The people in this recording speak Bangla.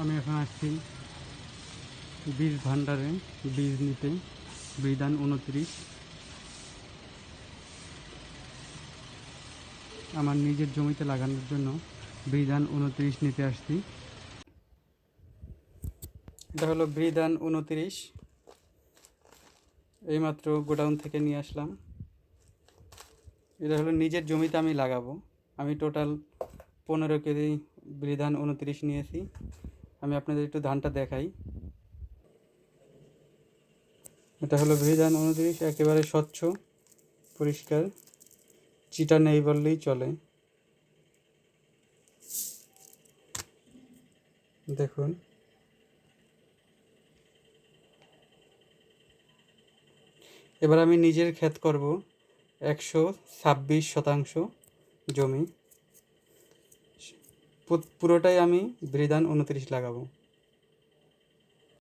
আমি এখন আসছি বীজ ভাণ্ডারে, বীজ নিতে, বিধান উনত্রিশ। আমার নিজের জমিতে লাগানোর জন্য বিধান উনত্রিশ নিতে আসছি। এটা হলো বিধান উনত্রিশ। এইমাত্র গোডাউন থেকে নিয়ে আসলাম। এটা হলো নিজের জমিতে আমি লাগাবো। আমি টোটাল পনেরো কেজি বিধান উনত্রিশ নিয়েছি। আমি আপনাদের একটু ধানটা দেখাই। এটা হলো বিধান উনত্রিশ একেবারে স্বচ্ছ, পরিষ্কার, চিটা নেই বললেই চলে। দেখুন। এবার আমি নিজের ক্ষেত করব একশো ছাব্বিশ শতাংশ জমি। পুরোটাই আমি বৃদান উনত্রিশ লাগাবো।